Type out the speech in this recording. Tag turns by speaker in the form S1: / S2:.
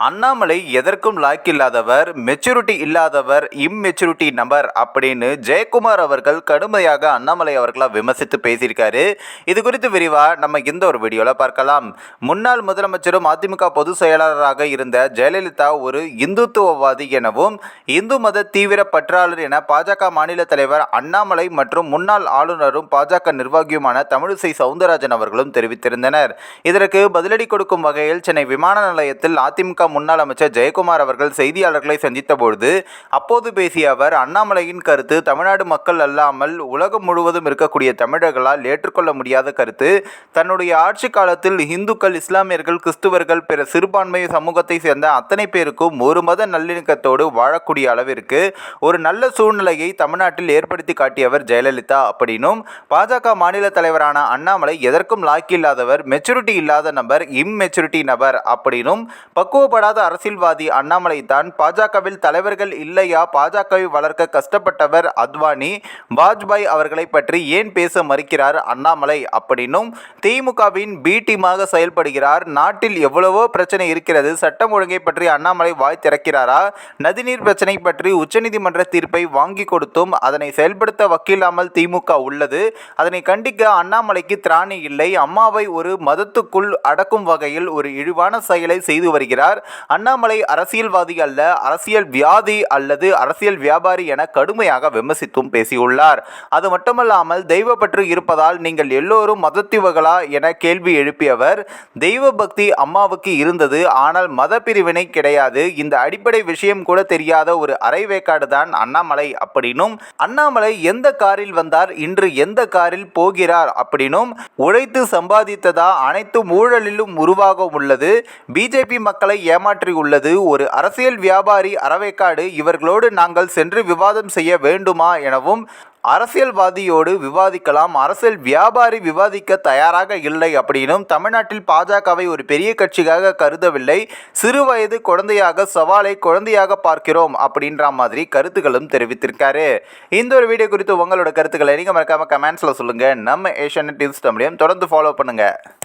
S1: அண்ணாமலை எதற்கும் லாய்க்கில்லாதவர் மெச்சூரிட்டி இல்லாதவர் இம்மெச்சூரிட்டி நபர் அப்படின்னு ஜெயக்குமார் அவர்கள் கடுமையாக அண்ணாமலை அவர்களாக விமர்சித்து பேசியிருக்காரு. இது குறித்து விரிவாக நம்ம இந்த ஒரு வீடியோவில் பார்க்கலாம். முன்னாள் முதலமைச்சரும் அதிமுக பொதுச் செயலாளராக இருந்த ஜெயலலிதா ஒரு இந்துத்துவவாதி எனவும் இந்து மத தீவிர பற்றாளர் என பாஜக மாநில தலைவர் அண்ணாமலை மற்றும் முன்னாள் ஆளுநரும் பாஜக நிர்வாகியுமான தமிழிசை சவுந்தரராஜன் அவர்களும் தெரிவித்திருந்தனர். இதற்கு பதிலடி கொடுக்கும் வகையில் சென்னை விமான நிலையத்தில் அதிமுக முன்னாள் அமைச்சர் ஜெயக்குமார் அவர்கள் செய்தியாளர்களை சந்தித்த பொழுது அப்போது பேசிய அவர் அண்ணாமலையின் கருத்து தமிழ்நாடு மக்கள் அல்லாமல் உலகம் முழுவதும் இருக்கக்கூடிய தமிழர்களால் ஏற்றுக்கொள்ள முடியாத கருத்து. தன்னுடைய ஆட்சி காலத்தில் இந்துக்கள் இஸ்லாமியர்கள் கிறிஸ்துவர்கள் பிற சிறுபான்மை சமூகத்தை சேர்ந்த அத்தனை பேருக்கும் ஒரு மத நல்லிணக்கத்தோடு வாழக்கூடிய அளவிற்கு ஒரு நல்ல சூழ்நிலையை தமிழ்நாட்டில் ஏற்படுத்தி காட்டியவர் ஜெயலலிதா அப்படின்னும் பாஜக மாநில தலைவரான அண்ணாமலை எதற்கும் லாக்கி இல்லாதவர் மெச்சூரிட்டி இல்லாத நபர் இம்மெச்சூரிட்டி நபர் அப்படின்னும் பாகுபடாத அரசியல்வாதி அண்ணாமலை தான் பாஜகவில் தலைவர்கள் இல்லையா? பாஜகவை வளர்க்க கஷ்டப்பட்டவர் அத்வானி. வாஜ்பாய் அவர்களை பற்றி ஏன் பேச மறுக்கிறார் அண்ணாமலை? அப்படின்னும் திமுகவின் பி டீமாக செயல்படுகிறார். நாட்டில் எவ்வளவோ பிரச்சனை இருக்கிறது. சட்டம் ஒழுங்கை பற்றி அண்ணாமலை வாய் திறக்கிறாரா? நதிநீர் பிரச்சனை பற்றி உச்சநீதிமன்ற தீர்ப்பை வாங்கி கொடுத்தும் அதனை செயல்படுத்த வக்கில்லாமல் திமுக உள்ளது. அதனை கண்டிக்க அண்ணாமலைக்கு திராணி இல்லை. அம்மாவை ஒரு மதத்துக்குள் அடக்கும் வகையில் ஒரு இழிவான செயலை செய்து வருகிறார். அண்ணாமலை அரசியல்வாதி அல்ல அரசியல் வியாதி அல்லது அரசியல் வியாபாரி என கடுமையாக விமர்சித்தும் பேசியுள்ளார். அது மட்டுமல்லாமல் தெய்வப்பற்று இருப்பதால் நீங்கள் எல்லோரும் மதத்திவர்களா என கேள்வி எழுப்பியவர் தெய்வ பக்தி அம்மாவுக்கு இருந்தது ஆனால் மத பிரிவினை கிடையாது. இந்த அடிப்படை விஷயம் கூட தெரியாத ஒரு அரைவேக்காடு தான் அண்ணாமலை அப்படின்னும் அண்ணாமலை எந்த காரில் வந்தார் இன்று எந்த காரில் போகிறார் அப்படின்னும் உழைத்து சம்பாதித்ததா அனைத்து ஊழலிலும் உருவாக உள்ளது. பிஜேபி மக்களை ஏமாற்றியுள்ளது. ஒரு அரசியல் வியாபாரி அறவேக்காடு இவர்களோடு நாங்கள் சென்று விவாதம் செய்ய வேண்டுமா? எனவும் அரசியல்வாதியோடு விவாதிக்கலாம். அரசியல் வியாபாரி விவாதிக்க தயாராக இல்லை அப்படின்னும் தமிழ்நாட்டில் பாஜகவை ஒரு பெரிய கட்சியாக கருதவில்லை. சிறு வயது குழந்தையாக சவாலை குழந்தையாக பார்க்கிறோம் அப்படின்ற மாதிரி கருத்துக்களும் தெரிவித்திருக்காரு. இந்த ஒரு வீடியோ குறித்து உங்களோட கருத்துக்களை நீங்கள் மறக்காம கமெண்ட்ஸில் சொல்லுங்கள் நம்ம ஏஷியன் நியூஸ் தமிழையும் தொடர்ந்து ஃபாலோ பண்ணுங்கள்